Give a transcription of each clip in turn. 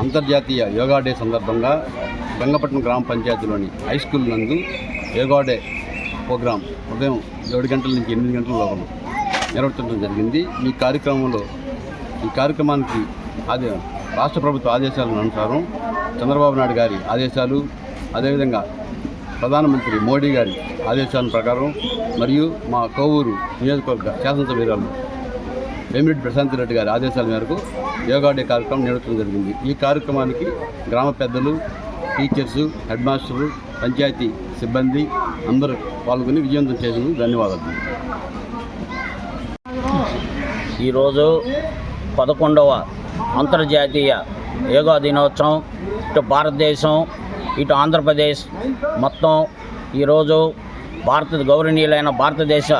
అంతర్జాతీయ యోగా డే సందర్భంగా గంగపట్నం గ్రామ పంచాయతీలోని హై స్కూల్ నందు యోగా డే ప్రోగ్రాం ఉదయం ఏడు గంటల నుంచి ఎనిమిది గంటల లోపల నిర్వర్తించడం జరిగింది. ఈ కార్యక్రమంలో ఈ కార్యక్రమానికి ఆదే రాష్ట్ర ప్రభుత్వ ఆదేశాల అనుసారం చంద్రబాబు నాయుడు గారి ఆదేశాలు అదేవిధంగా ప్రధానమంత్రి మోడీ గారి ఆదేశాల ప్రకారం మరియు మా కోవూరు నియోజకవర్గ శాసనసభ్యురాలు వేమిరెడ్డి ప్రశాంత్ రెడ్డి గారి ఆదేశాల మేరకు యోగా డే కార్యక్రమం నిర్వహించడం జరిగింది. ఈ కార్యక్రమానికి గ్రామ పెద్దలు టీచర్స్ హెడ్ మాస్టర్లు పంచాయతీ సిబ్బంది అందరూ పాల్గొని విజయవంతం చేసినందుకు ధన్యవాదాలు. ఈరోజు పదకొండవ అంతర్జాతీయ యోగా దినోత్సవం. ఇటు భారతదేశం ఇటు ఆంధ్రప్రదేశ్ మొత్తం ఈరోజు భారత గౌరవనీయులైన భారతదేశ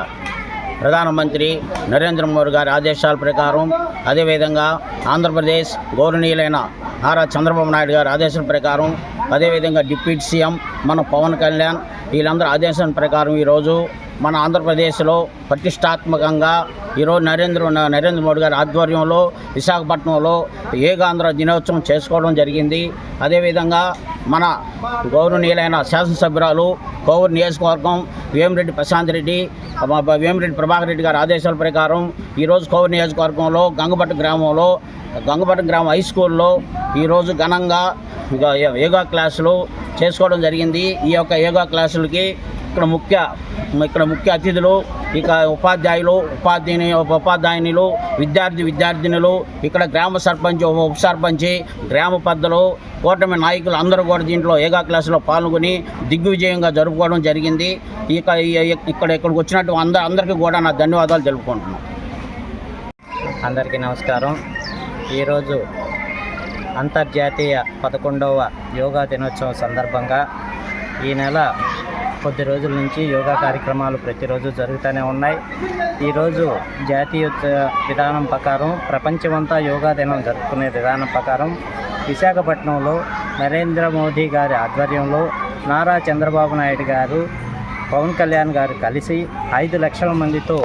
ప్రధానమంత్రి నరేంద్ర మోడీ గారి ఆదేశాల ప్రకారం అదేవిధంగా ఆంధ్రప్రదేశ్ గౌరవనీయులైన నారా చంద్రబాబు నాయుడు గారి ఆదేశాల ప్రకారం అదేవిధంగా డిప్యూటీ సీఎం మన పవన్ కళ్యాణ్ వీళ్ళందరూ ఆదేశాల ప్రకారం ఈరోజు మన ఆంధ్రప్రదేశ్లో ప్రతిష్టాత్మకంగా ఈరోజు నరేంద్ర నరేంద్ర మోడీ గారి ఆధ్వర్యంలో విశాఖపట్నంలో ఏకాంధ్ర దినోత్సవం చేసుకోవడం జరిగింది. అదేవిధంగా మన గౌరవనీయులైన శాసనసభ్యురాలు కోవూరు నియోజకవర్గం వేమిరెడ్డి ప్రశాంత్ రెడ్డి వేమిరెడ్డి ప్రభాకర్ రెడ్డి గారి ఆదేశాల ప్రకారం ఈరోజు కోవూరు నియోజకవర్గంలో గంగపట్టు గ్రామంలో గంగపట్టు గ్రామం హై స్కూల్లో ఈరోజు ఘనంగా యోగా క్లాసులు చేసుకోవడం జరిగింది. ఈ యొక్క యోగా క్లాసులకి ఇక్కడ ముఖ్య ఇక్కడ ముఖ్య అతిథులు ఇక ఉపాధ్యాయులు ఉపాధ్యాయుని ఉపాధ్యాయునులు విద్యార్థి విద్యార్థినులు ఇక్కడ గ్రామ సర్పంచ్ ఉప సర్పంచి గ్రామ పెద్దలు కూటమి నాయకులు అందరూ కూడా దీంట్లో యోగా క్లాసులో పాల్గొని దిగ్విజయంగా జరుపుకోవడం జరిగింది. ఇక ఈ- ఇక్కడ ఇక్కడికి వచ్చినట్టు అంద అందరికీ కూడా నా ధన్యవాదాలు తెలుపుకుంటున్నాను అందరికీ నమస్కారం. ఈరోజు అంతర్జాతీయ పదకొండవ యోగా దినోత్సవం సందర్భంగా ఈ నెల కొద్ది రోజుల నుంచి యోగా కార్యక్రమాలు ప్రతిరోజు జరుగుతూనే ఉన్నాయి. ఈరోజు జాతీయ విధానం ప్రకారం ప్రపంచమంతా యోగా దినం జరుపుకునే విధానం ప్రకారం విశాఖపట్నంలో నరేంద్ర మోదీ గారి ఆధ్వర్యంలో నారా చంద్రబాబు నాయుడు గారు పవన్ కళ్యాణ్ గారు కలిసి ఐదు లక్షల మందితో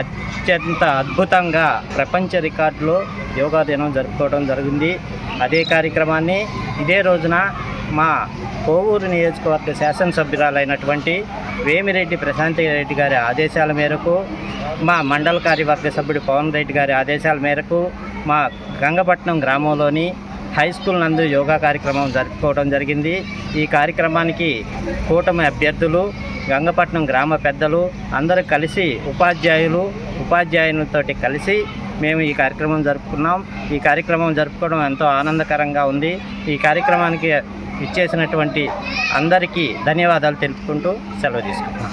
అత్యంత అద్భుతంగా ప్రపంచ రికార్డులో యోగా దినం జరుపుకోవడం జరిగింది. అదే కార్యక్రమాన్ని ఇదే రోజున మా కోవూరు నియోజకవర్గ శాసనసభ్యురాలైనటువంటి వేమిరెడ్డి ప్రశాంతి రెడ్డి గారి ఆదేశాల మేరకు మా మండల కార్యవర్గ సభ్యుడు పవన్ రెడ్డి గారి ఆదేశాల మేరకు మా గంగపట్నం గ్రామంలోని హై స్కూల్ నందు యోగా కార్యక్రమం జరుపుకోవడం జరిగింది. ఈ కార్యక్రమానికి కూటమి అభ్యర్థులు గంగపట్నం గ్రామ పెద్దలు అందరూ కలిసి ఉపాధ్యాయులు ఉపాధ్యాయులతోటి కలిసి మేము ఈ కార్యక్రమం జరుపుకున్నాం. ఈ కార్యక్రమం జరుపుకోవడం ఎంతో ఆనందకరంగా ఉంది. ఈ కార్యక్రమానికి ఇచ్చేసినటువంటి అందరికీ ధన్యవాదాలు తెలుపుకుంటూ సెలవు తీసుకుంటున్నాం.